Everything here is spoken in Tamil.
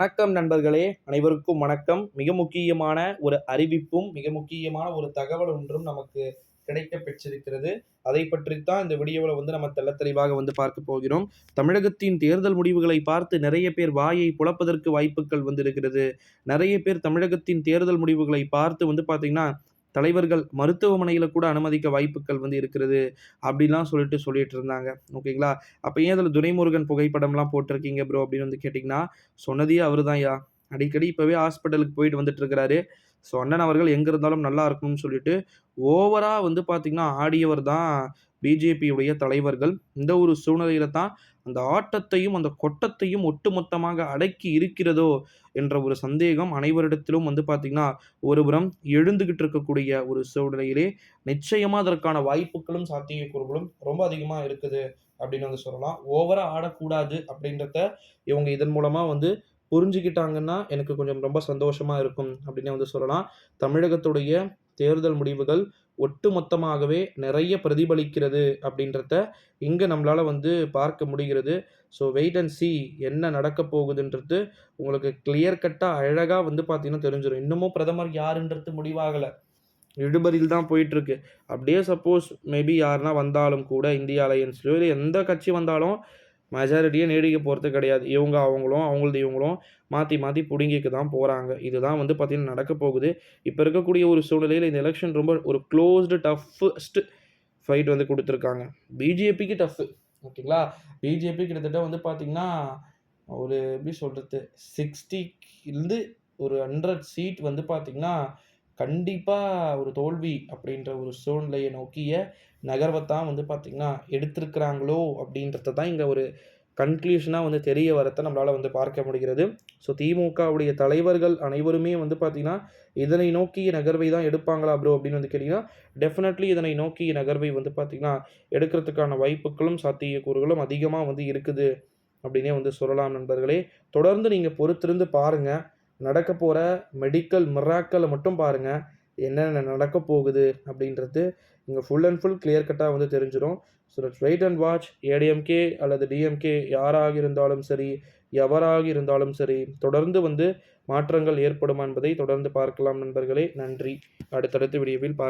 வணக்கம் நண்பர்களே அனைவருக்கும் வணக்கம். மிக முக்கியமான ஒரு அறிவிப்பும் மிக முக்கியமான ஒரு தகவல் ஒன்றும் நமக்கு கிடைக்க பெற்றிருக்கிறது அதை பற்றித்தான் இந்த வீடியோவில் வந்து நம்ம தெல்ல தெளிவாக வந்து பார்க்க போகிறோம். தமிழகத்தின் தேர்தல் முடிவுகளை பார்த்து நிறைய பேர் வாயை புலப்பதற்கு வாய்ப்புகள் வந்திருக்கிறது. நிறைய பேர் தமிழகத்தின் தேர்தல் முடிவுகளை பார்த்து வந்து பார்த்தீங்கன்னா தலைவர்கள் மருத்துவமனையில் கூட அனுமதிக்க வாய்ப்புகள் வந்து இருக்கிறது அப்படிலாம் சொல்லிட்டு சொல்லிட்டு இருந்தாங்க. ஓகேங்களா அப்போ ஏன் அதில் துரைமுருகன் புகைப்படம்லாம் போட்டிருக்கீங்க ப்ரோ அப்படின்னு வந்து கேட்டிங்கன்னா சொன்னதே அவர் தான் யா அடிக்கடி இப்போவே ஹாஸ்பிட்டலுக்கு போயிட்டு வந்துட்டு இருக்கிறாரு. ஸோ அண்ணன் அவர்கள் எங்கே இருந்தாலும் நல்லா இருக்கணும்னு சொல்லிட்டு ஓவராக வந்து பார்த்திங்கன்னா ஆடியவர் தான் பிஜேபியுடைய தலைவர்கள் இந்த ஒரு சூழ்நிலையில தான் அந்த ஆட்டத்தையும் அந்த கொட்டத்தையும் ஒட்டுமொத்தமாக அடக்கி இருக்கிறதோ என்ற ஒரு சந்தேகம் அனைவரிடத்திலும் வந்து பார்த்திங்கன்னா ஒருபுறம் எழுந்துகிட்டு இருக்கக்கூடிய ஒரு சூழ்நிலையிலே நிச்சயமாக அதற்கான வாய்ப்புகளும் சாத்தியக்கூறுகளும் ரொம்ப அதிகமாக இருக்குது அப்படின்னு வந்து சொல்லலாம். ஓவராக ஆடக்கூடாது அப்படின்றத இவங்க இதன் மூலமாக வந்து புரிஞ்சுக்கிட்டாங்கன்னா எனக்கு கொஞ்சம் ரொம்ப சந்தோஷமாக இருக்கும் அப்படின்னு வந்து சொல்லலாம். தமிழகத்துடைய தேர்தல் முடிவுகள் ஒட்டுமொத்தமாகவே நிறைய பிரதிபலிக்கிறது அப்படின்றத இங்கே நம்மளால் வந்து பார்க்க முடிகிறது. ஸோ வெயிட் அண்ட் சி என்ன நடக்க போகுதுன்றது உங்களுக்கு கிளியர் கட்டாக அழகாக வந்து பார்த்தீங்கன்னா தெரிஞ்சிடும் இன்னமும் பிரதமர் யாருன்றது முடிவாகலை. இழுபறியில் தான் போயிட்டுருக்கு. அப்படியே சப்போஸ் மேபி யாருன்னா வந்தாலும் கூட இந்தியா அலையன்ஸ்லையோ இல்லை எந்த கட்சி வந்தாலும் மெஜாரிட்டியே நீடிக்க போகிறது கிடையாது. இவங்க அவங்களும் அவங்களது இவங்களும் மாற்றி மாற்றி பிடுங்கிக்க தான் போகிறாங்க இதுதான் வந்து பார்த்திங்கன்னா நடக்க போகுது. இப்போ இருக்கக்கூடிய ஒரு சூழ்நிலையில் இந்த எலெக்ஷன் ரொம்ப ஒரு க்ளோஸ்டு டஃபஸ்ட்டு ஃபைட் வந்து கொடுத்துருக்காங்க. பிஜேபிக்கு டஃப்பு ஓகேங்களா? பிஜேபி கிட்டத்தட்ட வந்து பார்த்திங்கன்னா ஒரு எப்படி சொல்கிறது சிக்ஸ்டிலேருந்து ஒரு ஹண்ட்ரட் சீட் வந்து பார்த்திங்கன்னா கண்டிப்பாக ஒரு தோல்வி அப்படின்ற ஒரு சூழ்நிலையை நோக்கிய நகர்வைத்தான் வந்து பார்த்திங்கன்னா எடுத்திருக்கிறாங்களோ அப்படின்றத தான் இங்கே ஒரு கன்க்ளூஷனாக வந்து தெரிய வரத்தை நம்மளால் வந்து பார்க்க முடிகிறது. ஸோ திமுகவுடைய தலைவர்கள் அனைவருமே வந்து பார்த்திங்கன்னா இதனை நோக்கிய நகர்வை தான் எடுப்பாங்களா ப்ரோ அப்படின்னு வந்து கேட்டிங்கன்னா டெஃபினெட்லி இதனை நோக்கிய நகர்வை வந்து பார்த்திங்கன்னா எடுக்கிறதுக்கான வாய்ப்புகளும் சாத்தியக்கூறுகளும் அதிகமாக வந்து இருக்குது அப்படின்னே வந்து சொல்லலாம் நண்பர்களே. தொடர்ந்து நீங்கள் பொறுத்திருந்து பாருங்கள் நடக்க போகிற மெடிக்கல் மிராக்களை மட்டும் பாருங்கள் என்னென்ன நடக்க போகுது அப்படின்றது இங்கே ஃபுல் அண்ட் ஃபுல் கிளியர் கட்டாக வந்து தெரிஞ்சிடும் so let's wait and watch ADMK அல்லது டிஎம்கே யாராக இருந்தாலும் சரி எவராக இருந்தாலும் சரி தொடர்ந்து வந்து மாற்றங்கள் ஏற்படுமா என்பதை தொடர்ந்து பார்க்கலாம் நண்பர்களே. நன்றி. அடுத்தடுத்த வீடியோவில் பார்க்க